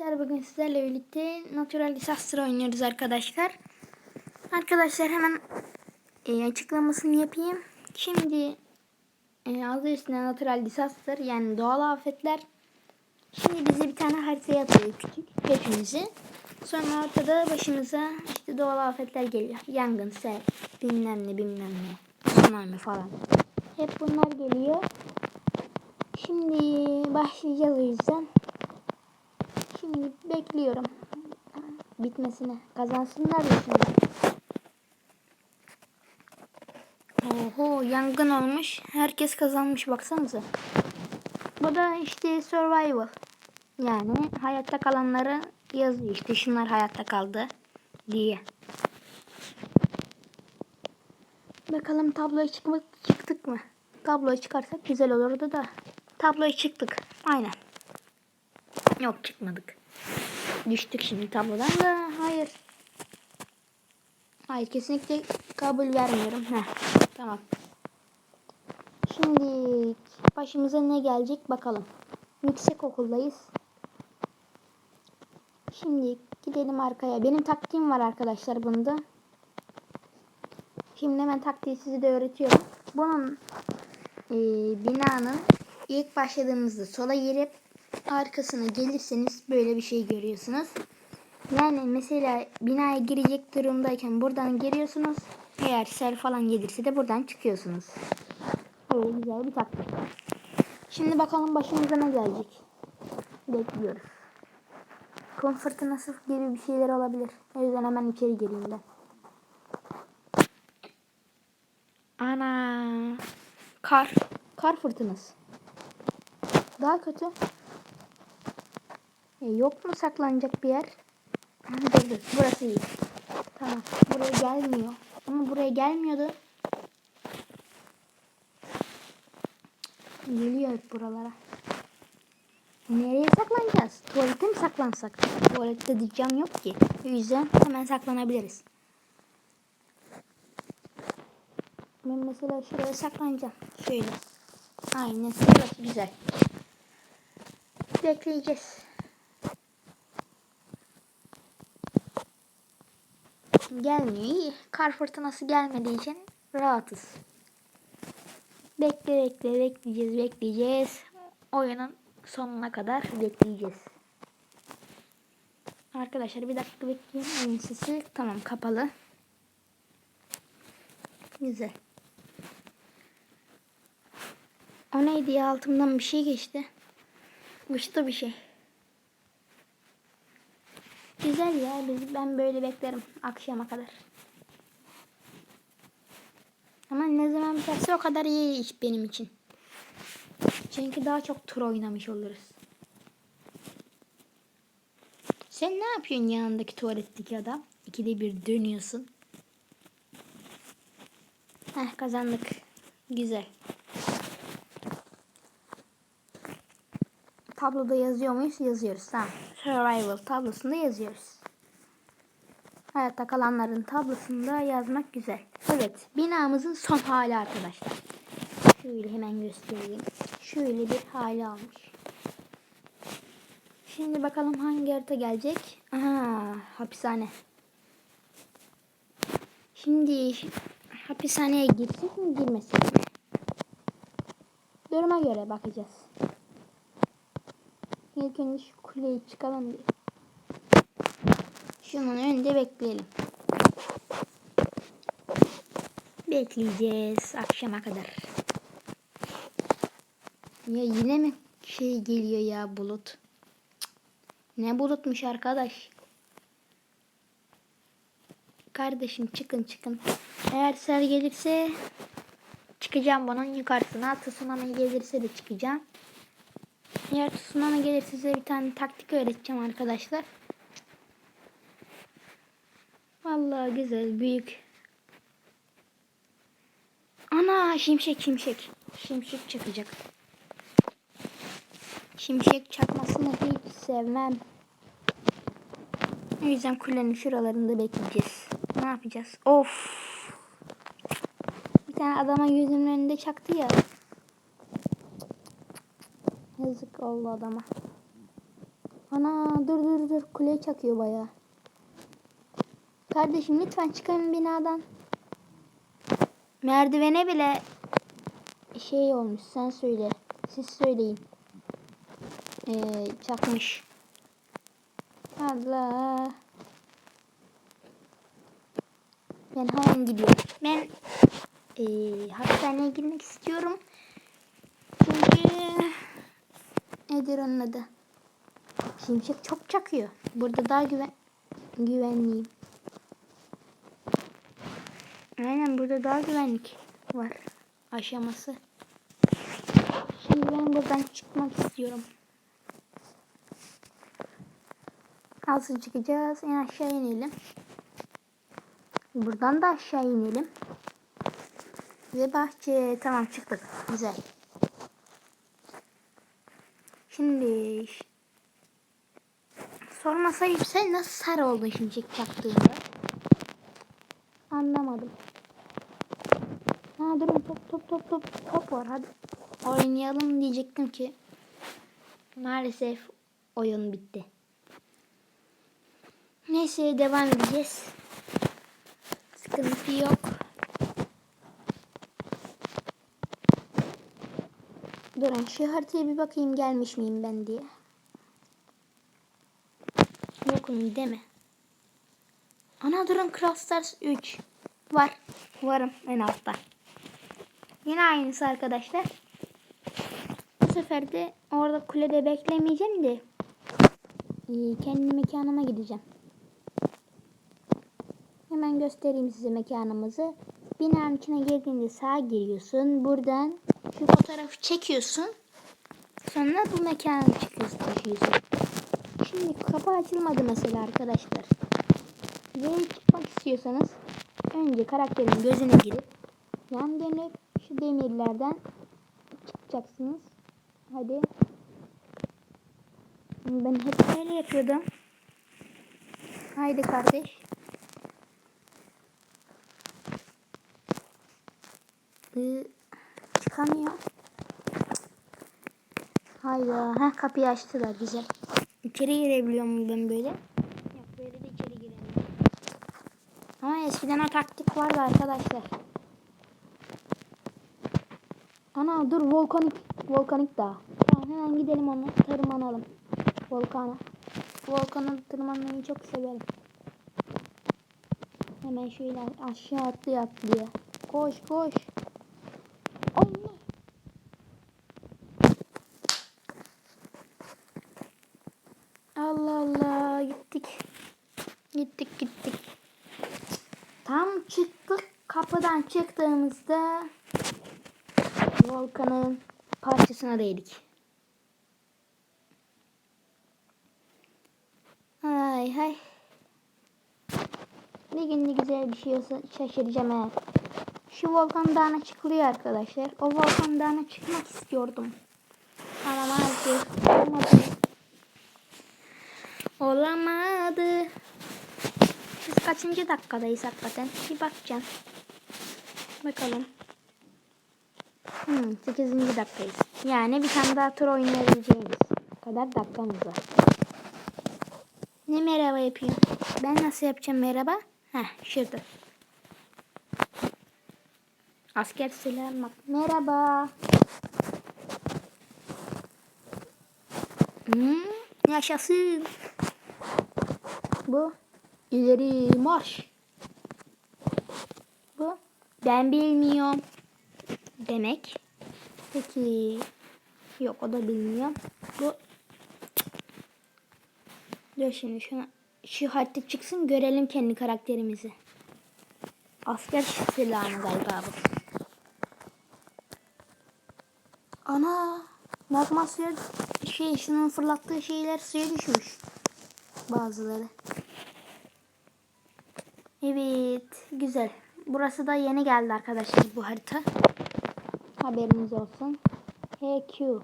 Arkadaşlar bugün sizlerle birlikte Natural Disaster oynuyoruz arkadaşlar. Arkadaşlar hemen e, açıklamasını yapayım. Şimdi e, adı üstünde Natural Disaster yani doğal afetler. Şimdi bize bir tane haritaya atıyor küçük hepimizi. Sonra ortada başımıza işte doğal afetler geliyor. Yangın, sel, bilmem ne bilmem ne, tsunami falan. Hep bunlar geliyor. Şimdi başlayacağız o yüzden. Bekliyorum. Bitmesine. Kazansınlar da şimdi. Oho yangın olmuş. Herkes kazanmış baksanıza. Bu da işte survival. Yani hayatta kalanları yazıyor işte şunlar hayatta kaldı diye. Bakalım tabloya çıkmak çıktık mı? Tabloya çıkarsak güzel olurdu da. Tabloya çıktık. Aynen. Yok çıkmadık. Düştük şimdi tablodan da hayır. Hayır kesinlikle kabul vermiyorum. Heh, tamam. Şimdi başımıza ne gelecek bakalım. Yüksek okuldayız. Şimdi gidelim arkaya. Benim taktiğim var arkadaşlar bunda. Şimdi hemen taktiği size de öğretiyorum. Bunun e, binanın ilk başladığımızda sola girip arkasına gelirseniz böyle bir şey görüyorsunuz. Yani mesela binaya girecek durumdayken buradan giriyorsunuz. Eğer sel falan gelirse de buradan çıkıyorsunuz. Öyle güzel bir taktik. Şimdi bakalım başımıza ne gelecek. Bekliyoruz. Kum fırtınası gibi bir şeyler olabilir. O yüzden hemen içeri gireyim ben. Ana. Kar. Kar fırtınası. Daha kötü. E, yok mu saklanacak bir yer? Dur. Burası iyi. Tamam. Buraya gelmiyor. Ama buraya gelmiyordu. Geliyor hep buralara. Nereye saklanacağız? Tuvalete mi saklansak? Tuvalette cam yok ki. O yüzden hemen saklanabiliriz. Ben mesela şuraya saklanacağım. Şöyle. Aynen. Güzel. Bekleyeceğiz. Gelmiyor. iyi. Kar fırtınası gelmediği için rahatız. Bekle bekle bekleyeceğiz bekleyeceğiz. Oyunun sonuna kadar bekleyeceğiz. Arkadaşlar bir dakika bekleyin. Oyun sesi tamam kapalı. Güzel. O neydi ya altımdan bir şey geçti. Uçtu bir şey. Güzel ya ben böyle beklerim akşama kadar. Ama ne zaman biterse o kadar iyi iş benim için. Çünkü daha çok tur oynamış oluruz. Sen ne yapıyorsun yanındaki tuvaletteki adam? İkide bir dönüyorsun. Heh kazandık. Güzel. Tabloda yazıyor muyuz? Yazıyoruz. Tamam. Survival tablosunda yazıyoruz. Hayatta kalanların tablosunda yazmak güzel. Evet. Binamızın son hali arkadaşlar. Şöyle hemen göstereyim. Şöyle bir hali almış. Şimdi bakalım hangi harita gelecek. Aha hapishane. Şimdi hapishaneye girsek mi girmesek mi? Duruma göre bakacağız. İlk önce şu kuleyi çıkalım bir. Şunun önünde bekleyelim. Bekleyeceğiz akşama kadar. Ya yine mi şey geliyor ya bulut? Ne bulutmuş arkadaş? Kardeşim çıkın çıkın. Eğer sel gelirse çıkacağım bunun yukarısına. Tsunami gelirse de çıkacağım. Eğer tsunami gelirse size bir tane taktik öğreteceğim arkadaşlar. Vallahi güzel, büyük. Ana şimşek şimşek. Şimşek çakacak. Şimşek çakmasını hiç sevmem. O yüzden kulenin şuralarında bekleyeceğiz. Ne yapacağız? Of. Bir tane adama gözümün önünde çaktı ya. Yazık oldu adama. Ana dur dur dur kuleye çakıyor bayağı. Kardeşim lütfen çıkın binadan. Merdivene bile şey olmuş sen söyle. Siz söyleyin. Ee, çakmış. Allah. Ben hemen gidiyorum. Ben ee, hastaneye girmek istiyorum. Çünkü nedir onun adı? Şimşek çok çakıyor. Burada daha güven güvenliyim. Aynen burada daha güvenlik var aşaması. Şimdi ben buradan çıkmak istiyorum. Nasıl çıkacağız? En aşağı inelim. Buradan da aşağı inelim. Ve bahçe. Tamam çıktık. Güzel. Şimdi sorma sayıp sen nasıl sarı oldun şimdi çaktığında? Anlamadım. Ha durun top top top top top var hadi. Oynayalım diyecektim ki. Maalesef oyun bitti. Neyse devam edeceğiz. Sıkıntı yok. Durun şu haritaya bir bakayım gelmiş miyim ben diye. Yokum mi? Ana durun Craft Stars 3. Var. Varım en altta. Yine aynısı arkadaşlar. Bu sefer de orada kulede beklemeyeceğim de e, kendi mekanıma gideceğim. Hemen göstereyim size mekanımızı. Binanın içine girdiğinde sağa giriyorsun. Buradan şu fotoğrafı çekiyorsun. Sonra bu mekana çıkıyorsun. Şimdi kapı açılmadı mesela arkadaşlar. Ve çıkmak istiyorsanız önce karakterin gözüne girip yan dönüp şu demirlerden çıkacaksınız. Hadi. Ben hep böyle yapıyordum. Haydi kardeş. Ee, çıkamıyor. Hayda. Heh, kapıyı açtılar güzel. İçeri girebiliyor muyum ben böyle? Yok böyle de içeri giremiyorum. Ama eskiden o taktik vardı arkadaşlar. Ana dur volkanik volkanik dağ. Tamam hemen gidelim onu tırmanalım. Volkana. Volkanı tırmanmayı çok severim. Hemen şöyle aşağı atlıyor atlıyor. Koş koş. Allah. Allah Allah gittik. Gittik gittik. Tam çıktık kapıdan çıktığımızda volkanın parçasına değdik. Ay hay. Bir gün ne güzel bir şey olsa şaşıracağım ha. Şu volkan dağına çıkılıyor arkadaşlar. O volkan dağına çıkmak istiyordum. Ama maalesef olmadı. Olamadı. Biz kaçıncı dakikadayız hakikaten? Bir bakacağım. Bakalım. Hmm, 8. dakikayız. Yani bir tane daha tur oynayabileceğimiz kadar dakikamız var. Ne merhaba yapayım? Ben nasıl yapacağım merhaba? Heh şurada. Asker selam bak. Merhaba. Hmm, yaşasın. Bu ileri marş. Bu ben bilmiyorum. Demek. Peki yok o da bilmiyor. Bu Dur şimdi şuna şu harita çıksın görelim kendi karakterimizi. Asker silahı galiba bu. Ana magma suya şey şunun fırlattığı şeyler suya düşmüş. Bazıları. Evet güzel. Burası da yeni geldi arkadaşlar bu harita. Haberiniz olsun. HQ.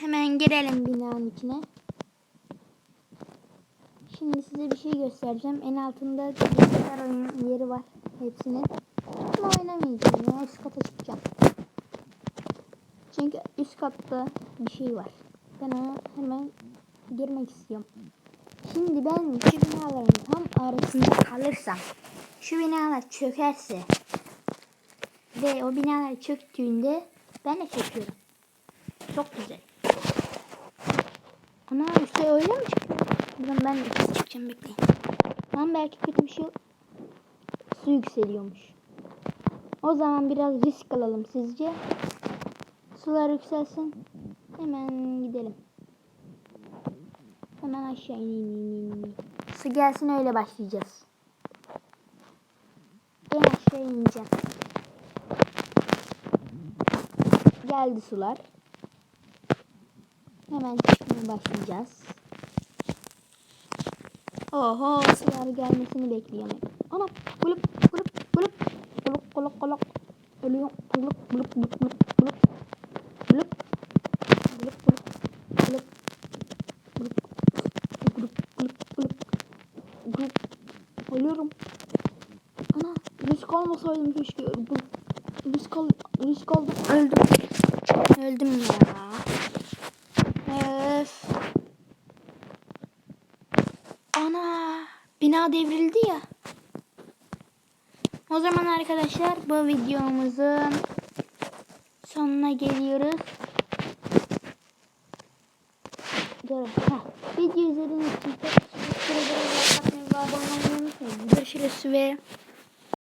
Hemen girelim binanın içine. Şimdi size bir şey göstereceğim. En altında bilgisayar yeri var. Hepsinin. Ama oynamayacağım ya. Üst kata çıkacağım. Çünkü üst katta bir şey var. Ben ona hemen girmek istiyorum. Şimdi ben şu binaların tam arasında kalırsam, şu binalar çökerse ve o binalar çöktüğünde ben de çöküyorum. Çok güzel. Ana üstte öyle mi? Buradan ben de çıkacağım bekleyin. Lan belki kötü bir şey. Su yükseliyormuş. O zaman biraz risk alalım sizce. Sular yükselsin. Hemen gidelim. Hemen aşağı ineyim. ineyim, ineyim. Su gelsin öyle başlayacağız. En aşağı ineceğim. Geldi sular. Hemen çıkmaya başlayacağız. Oho sular gelmesini bekleyemek. Ana bulup bulup bulup bulup bulup bulup ölüyorum bulup bulup bulup bulup risk almasaydım keşke. Grup. Risk, al, risk aldım. Öldüm. Öldüm ya. Öf. Ana bina devrildi ya. O zaman arkadaşlar bu videomuzun sonuna geliyoruz. Video izlediğiniz için teşekkür ederim. Abone olmayı unutmayın. Görüşürüz ve